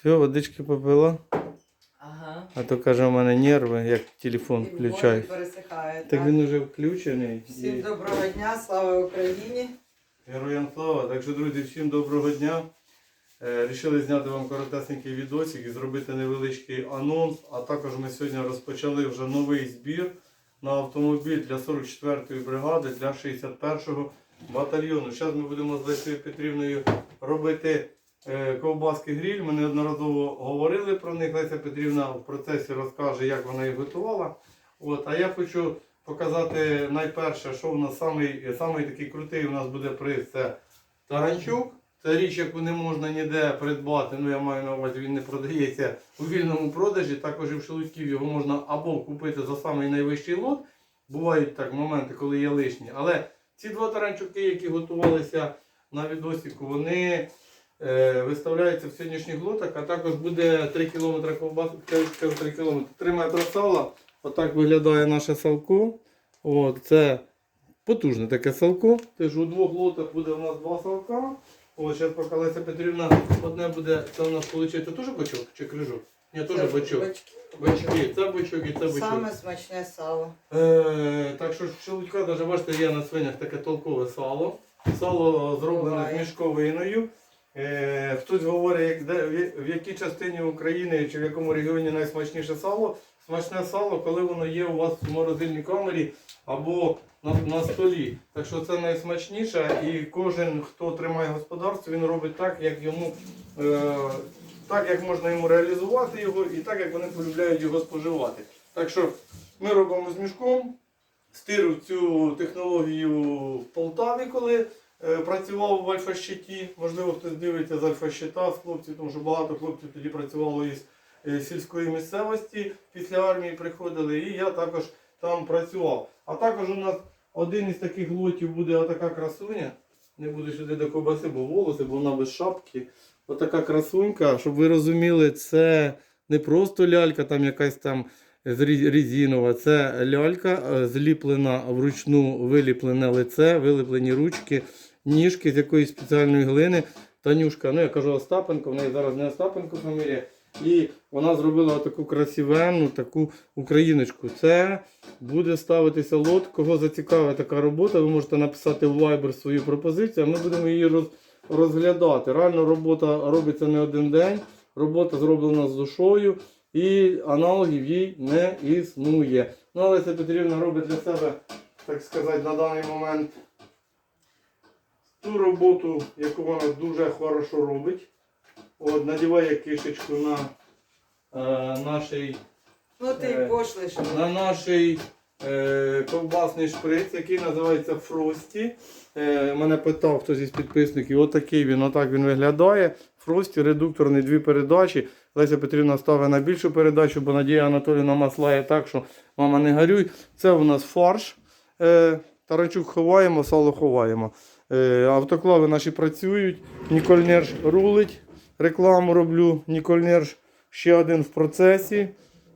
Все, водички попила. Ага. А то каже, у мене нерви, як телефон І включаю. пересихає. Так він уже включений. Всім і- доброго дня, слава Україні. Героям слава. Так що, друзі, всім доброго дня. Е, Рішили зняти вам коротесенький відосик і зробити невеличкий анонс. А також ми сьогодні розпочали вже новий збір на автомобіль для 44-ї бригади, для 61-го батальйону. Зараз ми будемо з Лесією Петрівною робити ковбаски гриль. Ми неодноразово говорили про них. Леся Петрівна в процесі розкаже, як вона їх готувала. От, а я хочу показати найперше, що в нас самий, самий такий крутий у нас буде приз. Це таранчук. Це річ, яку не можна ніде придбати. Ну я маю на увазі, він не продається у вільному продажі. Також і в Шелудьків його можна або купити за самий найвищий лот. Бувають так моменти, коли є лишні. Але ці два таранчуки, які готувалися на відосіку, вони е, виставляються в сьогоднішніх лотах, а також буде 3 км ковбаси, 3 км, 3 метри сала. Отак виглядає наше салко. От, це потужне таке салко. Теж у двох лотах буде у нас два салка. От, зараз поки Леся Петрівна одне буде, це у нас виходить теж бочок чи крижок? Ні, теж бочки. Бочки, це бочок і це бочок. Саме смачне сало. Е, так що Шелудька, навіть бачите, є на свинях таке толкове сало. Сало зроблене з мішковиною. Е, хтось говорить, в якій частині України чи в якому регіоні найсмачніше сало. Смачне сало, коли воно є у вас в морозильній камері або на, на столі. Так що це найсмачніше і кожен, хто тримає господарство, він робить так, як йому. Е, так як можна йому реалізувати його і так як вони полюбляють його споживати. Так що ми робимо з мішком. Стирив цю технологію в Полтаві, коли працював в Альфа-щиті. Можливо, хтось дивиться з Альфа-щита з хлопців, тому що багато хлопців тоді працювало із е, сільської місцевості, після армії приходили, і я також там працював. А також у нас один із таких лотів буде отака красуня. Не буду сюди до ковбаси, бо волоси, бо вона без шапки. Отака красунька, щоб ви розуміли, це не просто лялька, там якась там резинова, це лялька е, зліплена вручну виліплене лице, виліплені ручки, ніжки з якоїсь спеціальної глини. Танюшка, ну я кажу Остапенко, в неї зараз не Остапенко фамілія. І вона зробила таку красивенну, таку україночку. Це буде ставитися лот. Кого зацікавить така робота, ви можете написати в Viber свою пропозицію, а ми будемо її роз, розглядати. Реально робота робиться не один день, робота зроблена з душою і аналогів їй не існує. Ну, це Петрівна робить для себе, так сказати, на даний момент ту роботу, яку вона дуже хорошо робить. От, надіває кишечку на е, нашій Ну ти Е, й пошлиш. на наш е, ковбасний шприц, який називається Фрості. Е, мене питав хтось із підписників, отакий він, отак він виглядає. Фрості, редукторний, дві передачі. Леся Петрівна ставить на більшу передачу, бо Надія Анатоліївна маслає так, що мама не горюй. Це у нас фарш. Е, таранчук ховаємо, сало ховаємо. Е, автоклави наші працюють. Ніколь Нерш рулить. Рекламу роблю. Ніколь Нерш ще один в процесі.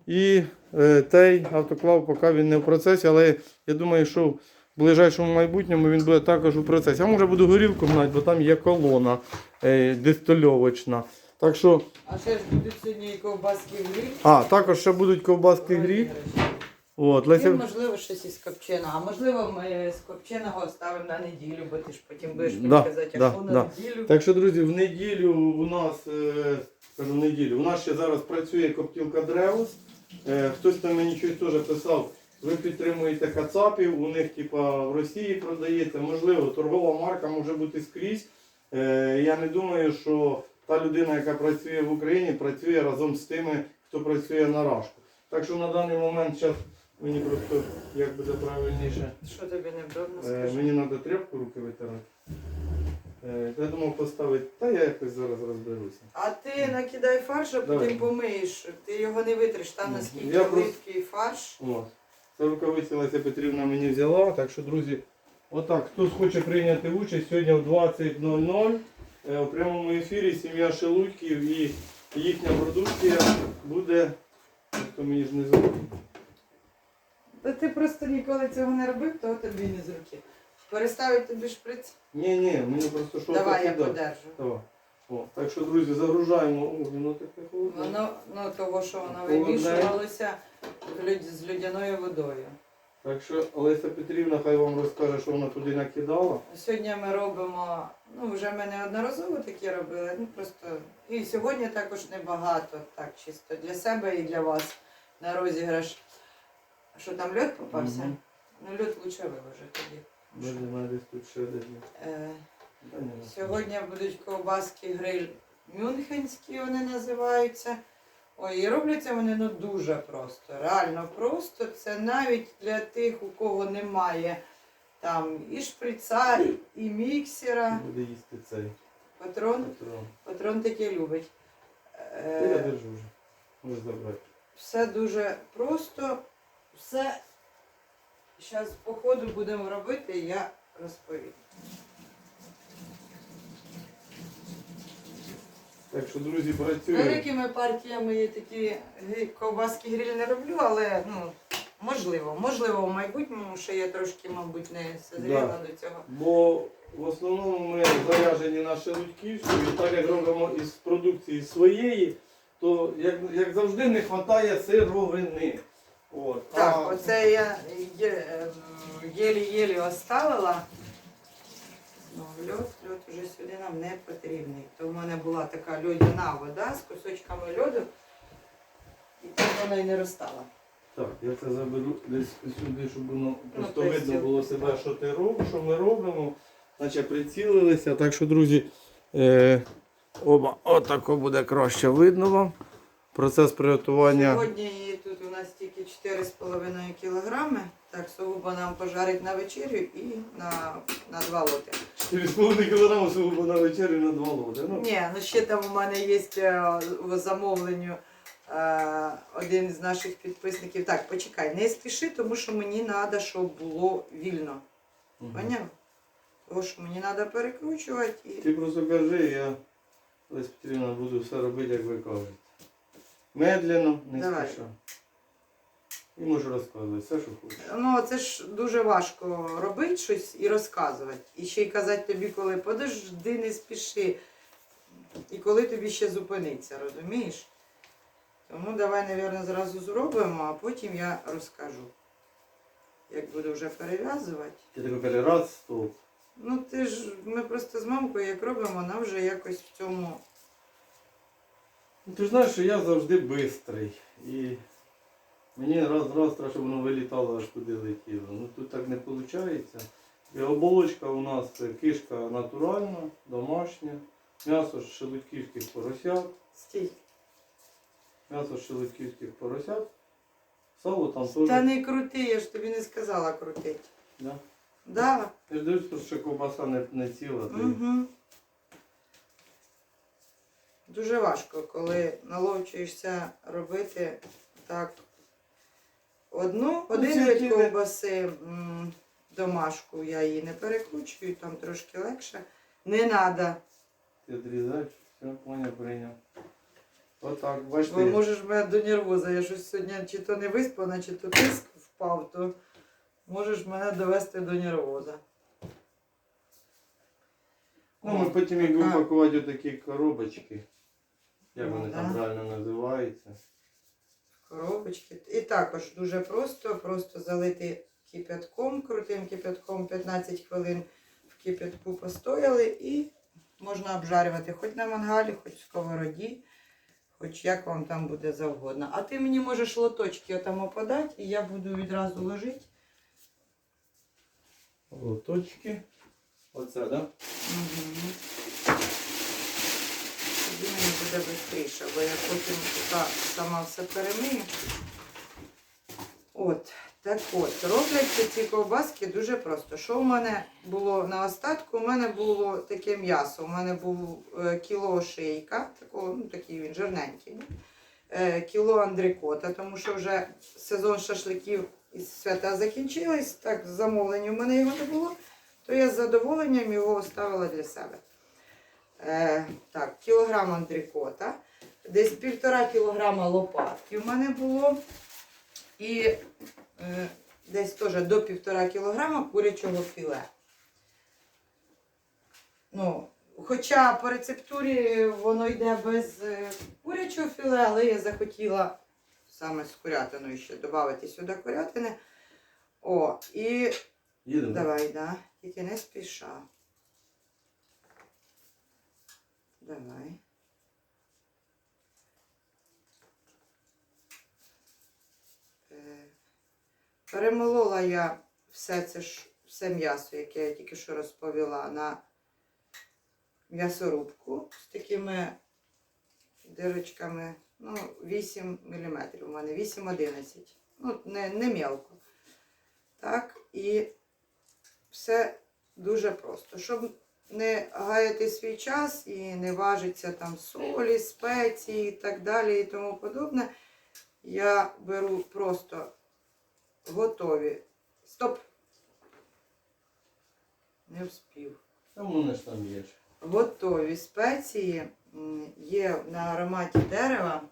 І е, той автоклав поки він не в процесі, але я думаю, що в ближайшому майбутньому він буде також у процесі. Я може буду горілку гнати, бо там є колона е, дистильовочна. Так що, А ще ж будуть сьогодні і ковбаски в а, також ще будуть ковбаски грі. От, Леся, можливо, щось із копченого. А можливо, ми з копченого оставимо на неділю, бо ти ж потім будеш Да, казати, да, а що на да. неділю. Так що, друзі, в неділю у нас, е, кажу, в неділю, у нас ще зараз працює коптілка Дреус. Е, хтось там мені щось теж писав, ви підтримуєте кацапів, у них типа в Росії продається, можливо, торгова марка може бути скрізь. Е, я не думаю, що та людина, яка працює в Україні, працює разом з тими, хто працює на рашку. Так що на даний момент зараз мені просто як буде правильніше. Що тобі невдобно Е, скажи? мені треба тряпку руки витирати. Е, я думав поставити, та я якось зараз розберуся. А ти накидай фарш, а Давай. потім помиєш. Ти його не витриш, там Ну, наскільки я просто- липкий фарш. От. Це рукавиці Леся Петрівна мені взяла. Так що, друзі, отак, хтось хоче прийняти участь сьогодні в 20.00 е, у прямому ефірі сім'я Шелудьків і їхня продукція буде. Хто мені ж не знизу. Та ти просто ніколи цього не робив, то тобі не з руки. Переставить тобі шприц. Ні, ні, мені просто що Давай я кидати. подержу. Давай. О, так що, друзі, загружаємо. О, воно таке холодне. Воно, ну того, що воно Холодне. вимішувалося в люд- з людяною водою. Так що Олеся Петрівна хай вам розкаже, що вона туди накидала. Сьогодні ми робимо, ну вже ми неодноразово такі робили, ну просто і сьогодні також небагато, так чисто для себе і для вас на розіграш. Що там льод попався? Мгм. Ну льод лучше виложити тоді. Де мене десь тут ще є. Е, Та ні, не Сьогодні будуть ковбаски гриль мюнхенські, вони називаються. Ой, і робляться вони ну дуже просто. Реально просто. Це навіть для тих, у кого немає там і шприца, і міксера. Буде їсти цей Патрон, патрон. патрон таке любить. Та я Е, держу вже. Можеш забрати. все дуже просто. Все. Зараз по ходу будемо робити, я розповім. Так що, друзі, працюємо. Великими партіями я такі ковбаски гриль не роблю, але ну, можливо, можливо, в майбутньому ще я трошки, мабуть, не созріла до цього. Бо в основному ми заряджені на Шелудьківську, і так як робимо із продукції своєї, то як, як завжди не вистачає сировини. От. Так, а, оце я ем, єлі-єлі оставила. Ну, льод, льод вже сюди нам не потрібний. То в мене була така льодяна вода з кусочками льоду, і так вона і не розстала. Так, я це заберу десь сюди, щоб воно просто то видно було себе, що ти робиш, що ми робимо. Наче прицілилися. Так що, друзі, е, оба, отако буде краще видно вам. Процес приготування. Сьогодні її тут у нас тільки 4,5 кілограми. Так, сугубо нам пожарить на вечерю і на, на два лоти. 4,5 кг сугубо на вечерю на два лоти. Ну, Ні, ну ще там у мене є е, в замовленню е, один з наших підписників. Так, почекай, не спіши, тому що мені треба, щоб було вільно. мгм. Поняв? Тому що мені треба перекручувати і. Ти просто кажи, я Лесь Петрівна буду все робити, як ви кажете. Медленно, не Давай. спіша. І можу розказувати все, що хочеш. Ну, це ж дуже важко робити щось і розказувати. І ще й казати тобі, коли подожди, не спіши. І коли тобі ще зупиниться, розумієш? Тому давай, мабуть, зразу зробимо, а потім я розкажу. Як буду вже перев'язувати. Ти тако каже, раз, стоп. Ну, ти ж, ми просто з мамкою як робимо, вона вже якось в цьому. Ну, ти ж знаєш, що я завжди бистрий. І мені раз-раз треба, щоб воно вилітало аж куди летіло. Ну тут так не виходить. І оболочка у нас це кишка натуральна, домашня, м'ясо з шелудьківських поросят, Стій. м'ясо з шелудьківських поросят. Сало там теж. Та не крути, я ж тобі не сказала крутити. Да. Да. Я ж дивлюсь, що ковбаса не, не ціла. Угу. Дуже важко, коли наловчуєшся робити так. Одну, один це вид ковбаси м, домашку я її не перекручую, там трошки легше. Не треба. Ти відрізаєш, все, поняв, прийняв. Отак, Бо бачите. можеш мене до нервоза. Я щось сьогодні чи то не виспана, чи то тиск впав, то можеш мене довести до нервоза. Ну, ми потім їх будемо Така. такі коробочки. Як Ну, вони да. там правильно називаються. Коробочки. І також дуже просто, просто залити кипятком, крутим кипятком 15 хвилин в кипятку постояли і можна обжарювати хоч на мангалі, хоч в сковороді, хоч як вам там буде завгодно. А ти мені можеш лоточки отам подати, і я буду відразу ложити. Лоточки. Оце, так? Да? Угу. Буде швидше, бо я потім сама все перемию. От, так от, робляться ці ковбаски дуже просто. Що в мене було на остатку? У мене було таке м'ясо. У мене був е, кіло шийка, такого, ну такий він жирненький. Е, кіло андрикота, тому що вже сезон шашликів із свята закінчились. Так, замовлення в мене його не було то я з задоволенням його оставила для себе. Е, так, кілограм андрикота, десь півтора кілограма лопатки в мене було. І е, десь теж до півтора кілограма курячого філе. Ну, Хоча по рецептурі воно йде без е, курячого філе, але я захотіла саме з курятиною ще додати сюди курятини. О, і Їдемо. давай, да. Тільки не спіша. Давай. Е, Перемолола я все це ж, все м'ясо, яке я тільки що розповіла, на м'ясорубку з такими дирочками. Ну, 8 мм у мене, 8-11. Ну, не, не мелко. Так, і все дуже просто. Щоб не гаяти свій час і не важиться там солі, спеції і так далі і тому подобне, я беру просто готові. Стоп! Не вспів. Там воно ж там є. Готові спеції є на ароматі дерева.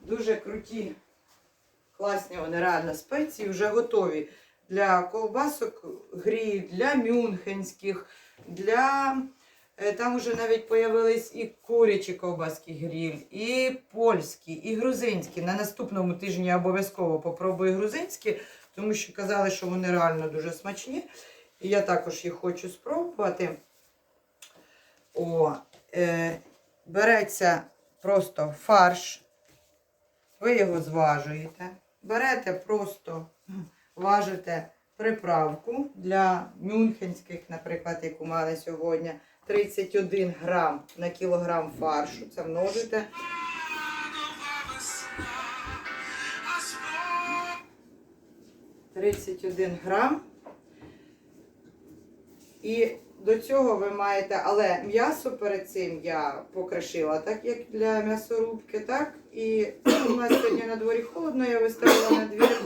Дуже круті, класні вони реально спеції, вже готові для ковбасок гріль, для мюнхенських, для. е, Там вже навіть появились і курячі ковбаски гріль, і польські, і грузинські. На наступному тижні я обов'язково попробую грузинські, тому що казали, що вони реально дуже смачні. І я також їх хочу спробувати. О, е, береться просто фарш, ви його зважуєте. Берете просто, важите приправку для мюнхенських, наприклад, яку мали сьогодні. 31 грам на кілограм фаршу. Це множите. Тридцять один грам. І до цього ви маєте, але м'ясо перед цим я покришила, так як для м'ясорубки, так. І у нас сьогодні на дворі холодно, я виставила на двір.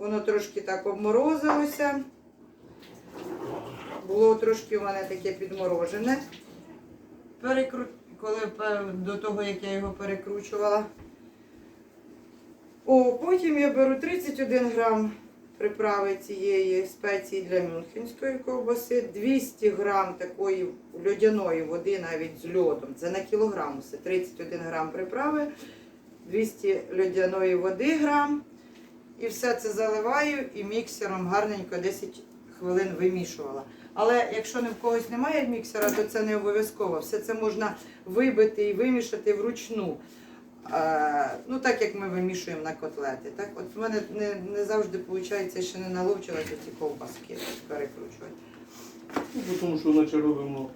Воно трошки так обморозилося. Було трошки у мене таке підморожене. Перекру... Коли до того, як я його перекручувала. О, потім я беру 31 грам приправи цієї спеції для мюнхенської ковбаси, 200 грам такої льодяної води навіть з льодом. Це на кілограм, це 31 грам приправи, 200 льодяної води грам. І все це заливаю і міксером гарненько 10 хвилин вимішувала. Але якщо в когось немає міксера, то це не обов'язково. Все це можна вибити і вимішати вручну. Ну, так як ми вимішуємо на котлети. Так? От в мене не, не завжди виходить, ще не наловчилася ці ковбаски перекручувати. Ну, Тому що наче робимо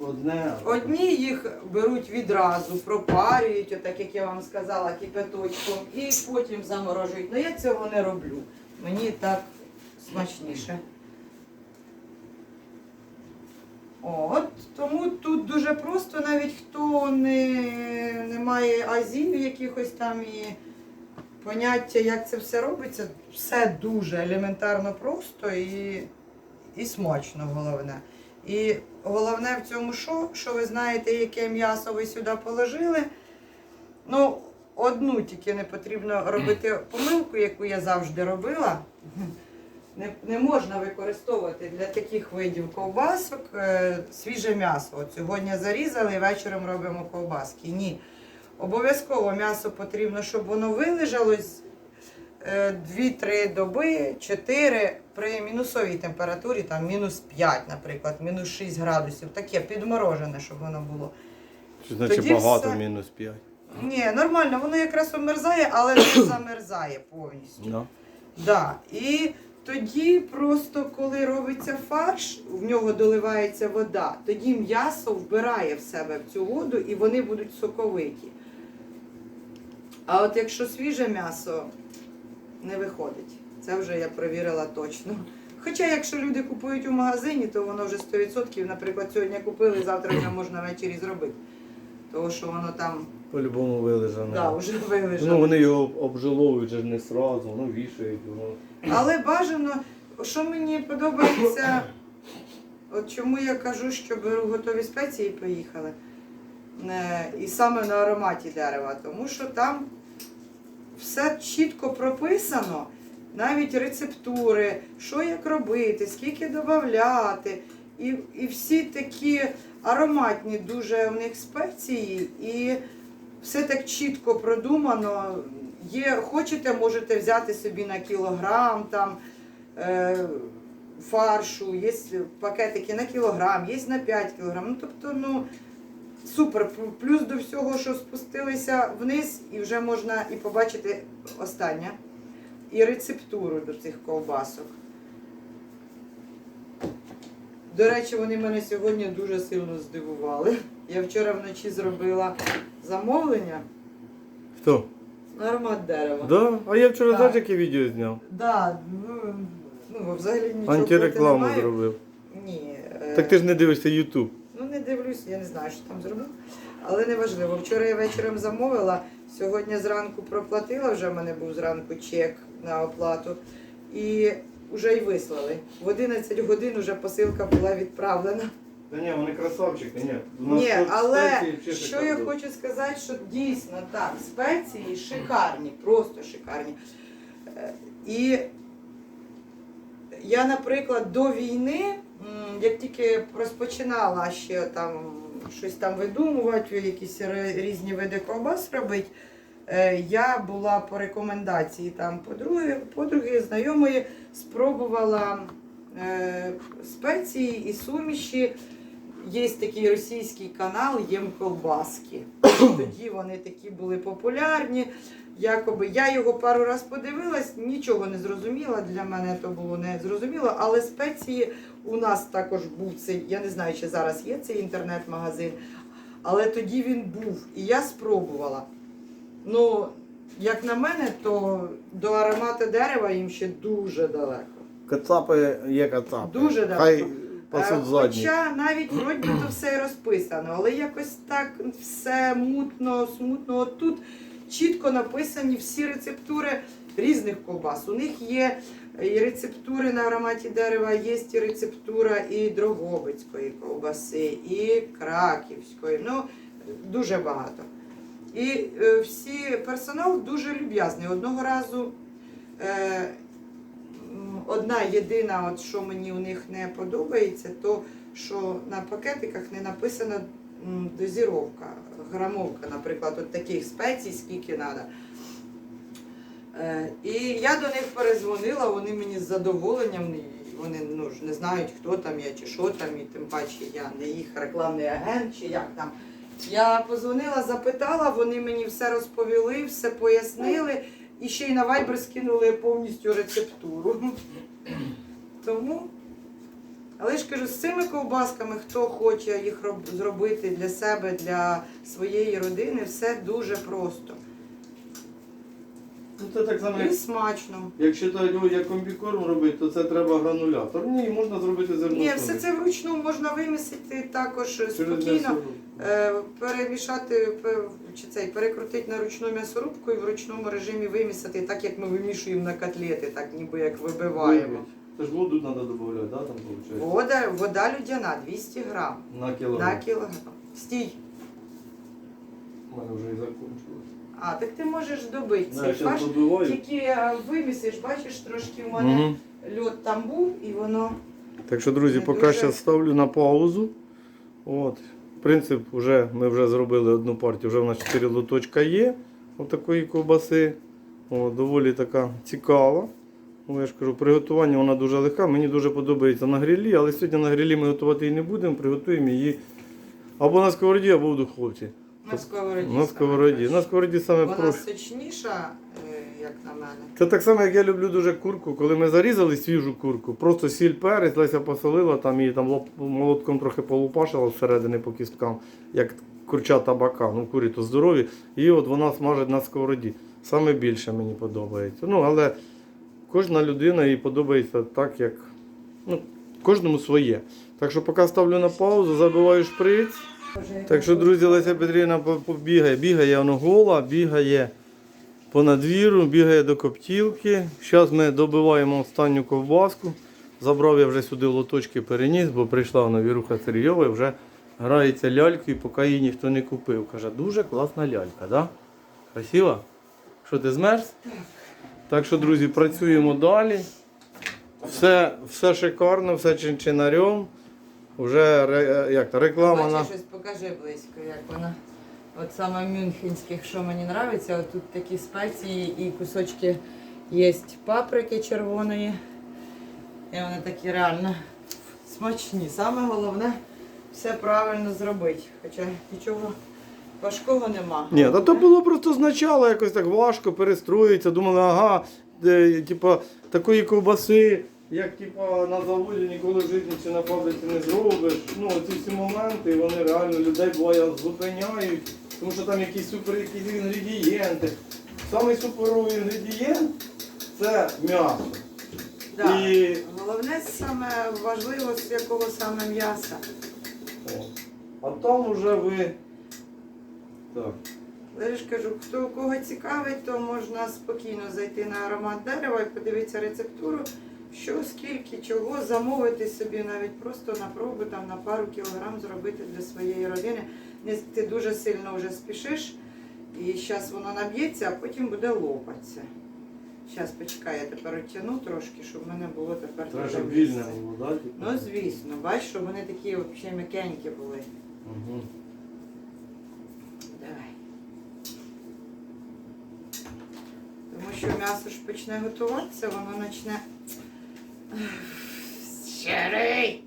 одне. Одні їх беруть відразу, пропарюють, отак як я вам сказала, кипяточком, і потім заморожують. Ну я цього не роблю. Мені так смачніше. От тому тут дуже просто, навіть хто не, не має азів якихось там і поняття, як це все робиться, все дуже елементарно просто і, і смачно головне. І головне в цьому що, що ви знаєте, яке м'ясо ви сюди положили. Ну, одну тільки не потрібно робити помилку, яку я завжди робила. Не, не можна використовувати для таких видів ковбасок е, свіже м'ясо. От сьогодні зарізали і вечором робимо ковбаски. Ні. Обов'язково м'ясо потрібно, щоб воно вилежалось 2-3 доби, 4 при мінусовій температурі, там мінус 5, наприклад, мінус 6 градусів. Таке підморожене, щоб воно було. Значить Тоді багато все. мінус 5. Ні, нормально, воно якраз обмерзає, але не замерзає повністю. Да. Да. І тоді просто коли робиться фарш, в нього доливається вода, тоді м'ясо вбирає в себе в цю воду і вони будуть соковиті. А от якщо свіже м'ясо не виходить, це вже я перевірила точно. Хоча, якщо люди купують у магазині, то воно вже 100%, наприклад, сьогодні купили, завтра вже можна ввечері зробити. Тому що воно там По-любому вилежане. да, вже вилежало. Ну вони його обжиловують же ж не сразу, воно вішають, воно. Але бажано, що мені подобається, от чому я кажу, що беру готові спеції і поїхали. Е, І саме на ароматі дерева, тому що там все чітко прописано, навіть рецептури, що як робити, скільки додати. І, і всі такі ароматні дуже в них спеції, і все так чітко продумано. Є, хочете, можете взяти собі на кілограм там е, фаршу, є пакетики на кілограм, є на 5 кілограм. Ну, тобто, ну, супер. Плюс до всього, що спустилися вниз, і вже можна і побачити останнє, і рецептуру до цих ковбасок. До речі, вони мене сьогодні дуже сильно здивували. Я вчора вночі зробила замовлення Хто? аромат дерева. Да? А я вчора Так. знаєш, яке відео зняв? Да, ну, ну взагалі нічого Антирекламу зробив. Ні. е, Так ти ж не дивишся Ютуб. Не дивлюсь, я не знаю, що там зробив. Але неважливо. Вчора я вечором замовила, сьогодні зранку проплатила, вже в мене був зранку чек на оплату. І вже й вислали. В 11 годин вже посилка була відправлена. Та ні, вони красавчики, ні. Ні, але що я хочу сказати, що дійсно так, спеції шикарні, просто шикарні. Е, І я, наприклад, до війни, як тільки розпочинала ще там щось там видумувати, якісь різні види ковбас робити, е, я була по рекомендації там подруги, подруги знайомої, спробувала е, спеції і суміші. Є такий російський канал Єм колбаски. Тоді вони такі були популярні. Якоби я його пару раз подивилась, нічого не зрозуміла. Для мене то було не зрозуміло, але спеції у нас також був цей. Я не знаю, чи зараз є цей інтернет-магазин, але тоді він був. І я спробувала. Ну, як на мене, то до аромату дерева їм ще дуже далеко. Кацапи є кацапи. Дуже далеко. пасуть Е. Хоча навіть вроді то все і розписано, але якось так все мутно, смутно. От тут чітко написані всі рецептури різних ковбас. У них є і рецептури на ароматі дерева, є і рецептура і Дрогобицької ковбаси, і Краківської. Ну, дуже багато. І е, всі персонал дуже люб'язний. Одного разу е, одна єдина, от що мені у них не подобається, то що на пакетиках не написана дозіровка, грамовка, наприклад, от таких спецій, скільки треба. Е, І я до них перезвонила, вони мені з задоволенням, вони ну, ж не знають, хто там я чи що там, і тим паче я не їх рекламний агент чи як там. Я позвонила, запитала, вони мені все розповіли, все пояснили і ще й на Viber скинули повністю рецептуру. Тому, але ж кажу, з цими ковбасками, хто хоче їх роб- зробити для себе, для своєї родини, все дуже просто. Ну це так само, І як, смачно. як читають, ой, як комбікорм робити, то це треба гранулятор. Ні, можна зробити зерно. Ні, все це вручну можна вимісити також Через спокійно. Е, перемішати пе- чи цей перекрутити на ручну м'ясорубку і в ручному режимі вимісити, так як ми вимішуємо на котлети, так ніби як вибиваємо. Це ж воду треба додати, да, там виходить? Вода, вода людяна 200 грам На кілограм. на кілограм. Стій. У мене вже і закінчилось. А, так ти можеш добити Да, цей фарш. Тільки е, вимісиш, бачиш, трошки у мене Мгм. льод там був і воно. Так що, друзі, Не поки дуже. ставлю на паузу. От. Принцип, вже, ми вже зробили одну партію, вже в нас 4 лоточка є. Отакої ковбаси. О, доволі така цікава. Ну, я ж кажу, приготування вона дуже легка. Мені дуже подобається на грилі, але сьогодні на грилі ми готувати її не будемо, приготуємо її або на сковороді, або в духовці. На сковороді. На сковороді. На сковороді саме Вона проще. сочніша, е, як на мене. Це так само, як я люблю дуже курку. Коли ми зарізали свіжу курку, просто сіль перець, Леся посолила, там її там молотком трохи полупашила всередини по кісткам, як курча табака. Ну, курі то здорові. І от вона смажить на сковороді. Саме більше мені подобається. Ну, але кожна людина їй подобається так, як ну, кожному своє. Так що поки ставлю на паузу, забиваю шприц. Так що, друзі, Леся Петрівна побігає, бігає воно гола, бігає по надвіру, бігає до коптілки. Зараз ми добиваємо останню ковбаску. Забрав я вже сюди лоточки переніс, бо прийшла вона Віруха Сергійова і вже грається лялькою, поки її ніхто не купив. Каже, дуже класна лялька, да? Красива? Що ти змерз? Так що, друзі, працюємо далі. Все, все шикарно, все чинчинарем. Вже ре- як то, реклама на. Бачиш, щось покажи близько, як вона. От саме мюнхенських, що мені подобається, от тут такі спеції і кусочки є паприки червоної. І вони такі реально смачні. Саме головне все правильно зробити. Хоча нічого важкого нема. Ні, та то було просто спочатку якось так важко перестроїтися. Думали, ага, де, типа, такої ковбаси, як типа, на заводі ніколи в житті чи на фабриці не зробиш. Ну, ці всі моменти, вони реально людей буває зупиняють, тому що там якісь супер якісь інгредієнти. Самий суперовий інгредієнт це м'ясо. Да. І Головне саме важливо, з якого саме м'яса. О. А там уже ви. Так. Я ж кажу, хто кого цікавить, то можна спокійно зайти на аромат дерева і подивитися рецептуру, що, скільки, чого, замовити собі навіть просто на пробу, там, на пару кілограм зробити для своєї родини. Ти дуже сильно вже спішиш, і зараз воно наб'ється, а потім буде лопатися. Зараз почекай, я тепер оттяну трошки, щоб в мене було тепер Треба, вільне було, так? Типу? Ну, звісно, бач, щоб вони такі взагалі м'якенькі були. Угу. Давай. Тому що м'ясо ж почне готуватися, воно почне. Щирий!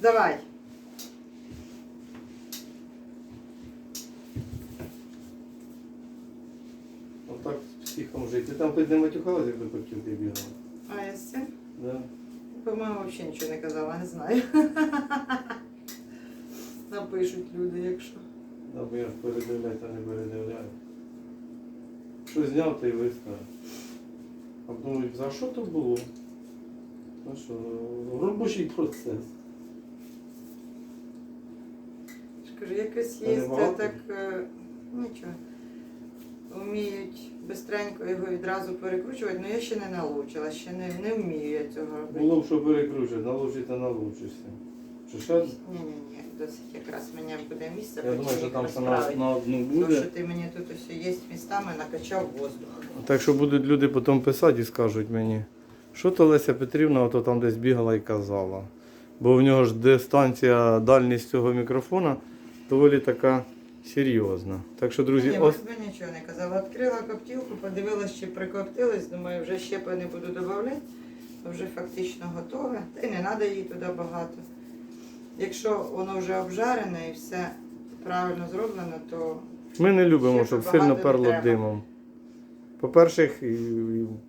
Давай. Отак з психом жити. Ти там хоч не матюхалась, як до котів ти бігала? А я з цим? Да? По-моєму, взагалі нічого не казала, не знаю. Напишуть люди, якщо. Да, бо я ж передивляю, та не передивляю. Що зняв, ти і виставив. А думаю, за що то було? Ну що, робочий процес. кажу, якось Та не так е, нічого. Вміють бистренько його відразу перекручувати, але я ще не налучила, ще не, не вмію я цього робити. Було б що перекручувати, налучити налучишся. Що ще? Ні, ні, ні, досить якраз мені буде місце. Я думаю, що там це на, одну Тому що буде. ти мені тут ось є містами, накачав воздух. Так що будуть люди потім писати і скажуть мені, що то Леся Петрівна ото там десь бігала і казала. Бо в нього ж дистанція, дальність цього мікрофона доволі така серйозна. Так що, друзі, Ні, ось би нічого не казала. Відкрила коптілку, подивилась, чи прикоптилась, думаю, вже щепи не буду додавати, вже фактично готове. Та й не треба її туди багато. Якщо воно вже обжарене і все правильно зроблено, то ми не любимо, щоб сильно перло димом. По-перше,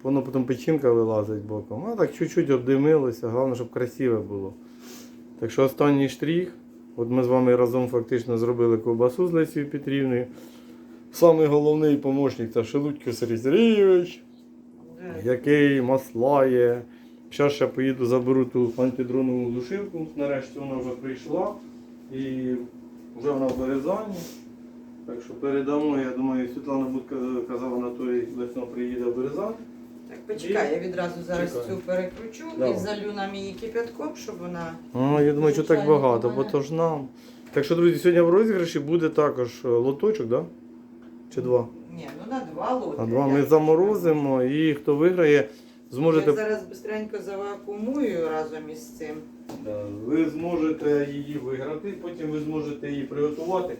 воно потім печінка вилазить боком. А так чуть-чуть обдимилося, головне, щоб красиве було. Так що останній штрих. От ми з вами разом фактично зробили ковбасу з Лесією Петрівною. Самий головний помощник це Шелудько Сергій Сергійович, який маслає. Зараз ще поїду заберу ту антидронову душилку. Нарешті вона вже прийшла і вже вона в Березані. Так що передамо, я думаю, Світлана Будка казала на той весно приїде в Березань. так почекай, я відразу зараз Чекай. цю перекручу Давай. і залю нам її кипятком, щоб вона. А, я думаю, що так Звичайно, багато, бо то ж нам. Так що, друзі, сьогодні в розіграші буде також е, лоточок, да? Чи два? Ні, ну на два лоти. А два Я- ми заморозимо і хто виграє, Я зможете. зараз швидко завакуумую разом із цим. Да, Ви зможете її виграти, потім ви зможете її приготувати.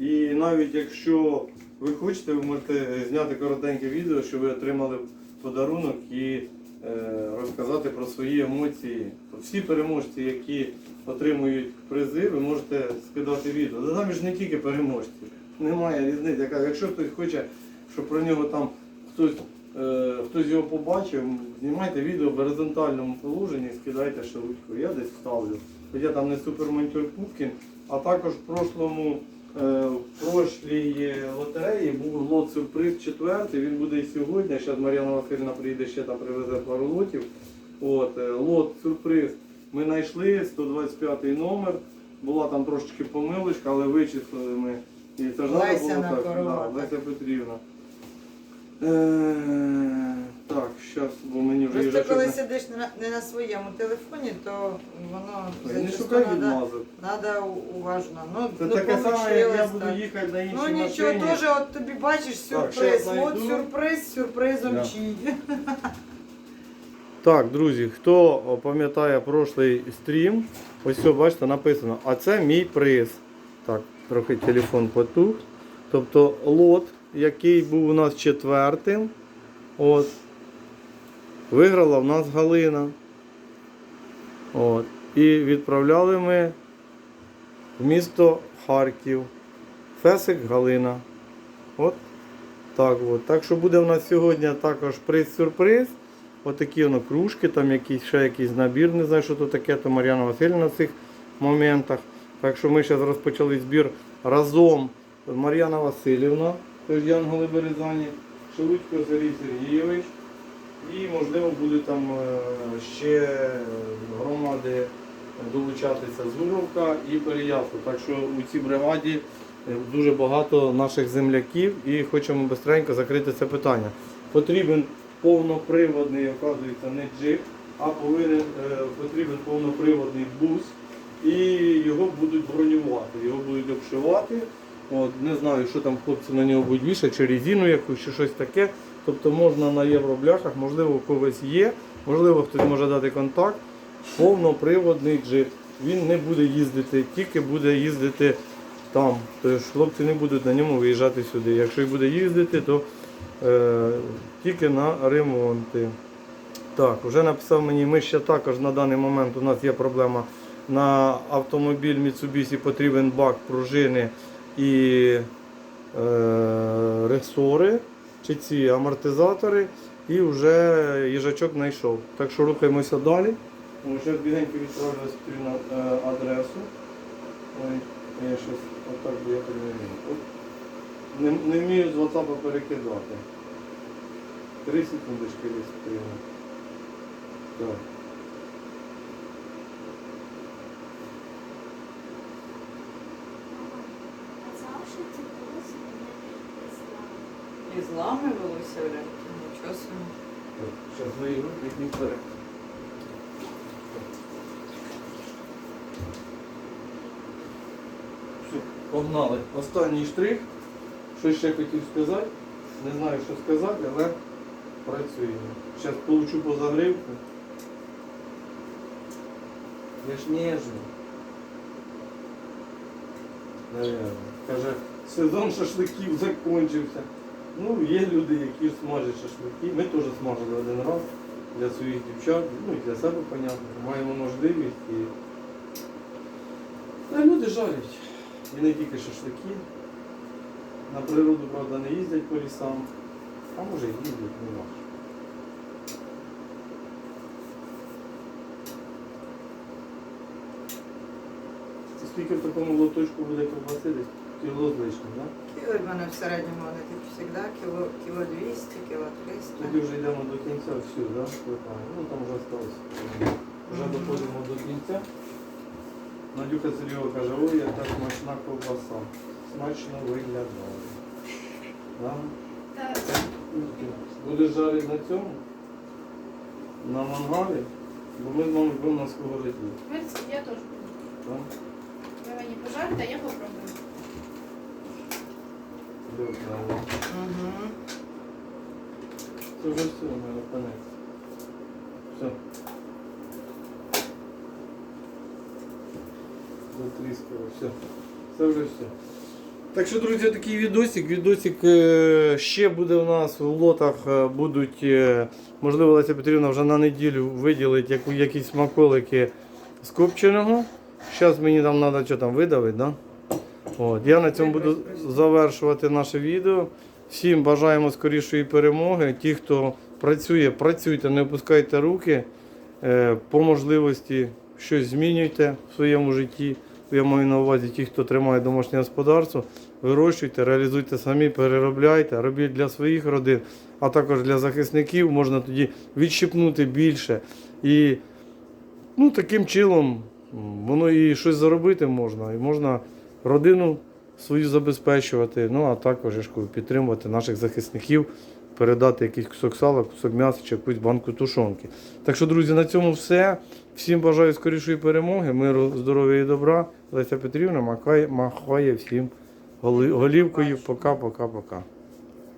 І навіть якщо ви хочете, ви можете зняти коротеньке відео, що ви отримали подарунок і е, розказати про свої емоції. Всі переможці, які отримують призи, ви можете скидати відео. Там ж не тільки переможці. Немає різниці. Якщо хтось хоче, щоб про нього там хтось, е, хтось його побачив, знімайте відео в горизонтальному положенні, скидайте шелудьку. Я десь ставлю. Хоча там не супермонтер Пупкін, а також в прошлому. Е, В прошлій лотереї був лот сюрприз четвертий, він буде і сьогодні. Зараз Мар'яна Васильівна приїде ще там привезе пару лотів. От, е, лот сюрприз ми знайшли 125 номер. Була там трошечки помилочка, але вичислили ми. І це ж Леся було на так. Да. Леся Петрівна. Е, так, зараз, бо мені вже Просто коли не- сидиш не на, не на своєму телефоні, то воно Не зачасту шукай надо, відмазок. надо уважно. Ну, Це ну, таке саме, як я получилось буду так. їхати на іншій Ну нічого, теж от тобі бачиш сюрприз. щас От знайду. сюрприз, сюрпризом Да. чий. Так, друзі, хто пам'ятає прошлий стрім, Ось все, бачите, написано. А це мій приз. Так, трохи телефон потух. Тобто лот, який був у нас четвертим. От. Виграла в нас Галина. От. І відправляли ми в місто Харків. Фесик Галина. От так от. Так що буде в нас сьогодні також приз-сюрприз. Отакі воно кружки, там якийсь, ще якийсь набір, не знаю, що то таке, то Мар'яна Васильівна в цих моментах. Так що ми зараз розпочали збір разом Мар'яна Васильівна, тож Янголи Березані, Шелудько Сергій Сергійович. І можливо будуть там е, ще громади долучатися з Уровка і Переяслав. Так що у цій бригаді е, дуже багато наших земляків і хочемо швидко закрити це питання. Потрібен повноприводний, оказується, не джип, а повинен, е, потрібен повноприводний бус. І його будуть бронювати, його будуть обшивати. От, не знаю, що там хлопці на нього будуть вішати, чи резину якусь, чи щось таке. Тобто можна на євробляхах, можливо, у когось є, можливо, хтось може дати контакт. Повноприводний джип. Він не буде їздити, тільки буде їздити там. Тож хлопці не будуть на ньому виїжджати сюди. Якщо і буде їздити, то е, тільки на ремонти. Так, вже написав мені, ми ще також на даний момент у нас є проблема. На автомобіль Mitsubishi потрібен бак пружини і е, ресори, чи ці амортизатори, і вже їжачок знайшов. Так що рухаємося далі. Вже бігенько відправлю на е, адресу. Ой, я щось отак, я не вмію. Не, не вмію з WhatsApp перекидати. Три секундочки десь. Так. І злами велося Оленки, нічого собі. Зараз їхній вперед. Все, погнали. Останній штрих. Що ще хотів сказати? Не знаю, що сказати, але працюємо. Зараз получу по загривку. Я ж ніжний. Наверно. Каже, сезон шашликів закінчився. Ну, є люди, які смажать шашлики. Ми теж смажили один раз для своїх дівчат, ну і для себе, понятно. Маємо можливість і. Та люди жарять. І не тільки шашлики. На природу, правда, не їздять по лісам. А може і їздять, не важко. Скільки в такому лоточку буде ковбаси десь? Кіло з лишнім, так? Кіло в мене в середньому завжди, кіло, кіло 200, кіло 300. Тоді вже йдемо до кінця всю, да? Ну там вже осталось. Вже Мгм. доходимо до кінця. Надюха Сергійова каже, ой, яка смачна ковбаса. Смачно виглядає. Да? Будеш жарити на цьому? На мангалі? Бо ми з мамою будемо на сковородні. Я тоже буду. Да? Вы мені пожарите, а я попробую. Угу. Це вже все, у мене конець. Все. Затріскало, все. Це вже все. Так що, друзі, такий відосик. Відосик е, ще буде у нас в лотах, е, будуть, е, можливо, Леся Петрівна вже на неділю виділить якісь смаколики з копченого. Зараз мені там треба що там видавити, да? От, я на цьому буду завершувати наше відео. Всім бажаємо скорішої перемоги. Ті, хто працює, працюйте, не опускайте руки. Е, По можливості щось змінюйте в своєму житті. Я маю на увазі ті, хто тримає домашнє господарство, вирощуйте, реалізуйте самі, переробляйте, робіть для своїх родин, а також для захисників можна тоді відщипнути більше. І ну, таким чином воно і щось заробити можна. І можна родину свою забезпечувати, ну а також ж підтримувати наших захисників, передати якийсь кусок сала, кусок м'яса чи якусь банку тушонки. Так що, друзі, на цьому все. Всім бажаю скорішої перемоги, миру, здоров'я і добра. Леся Петрівна махає, махає всім голівкою. Пока, пока, пока.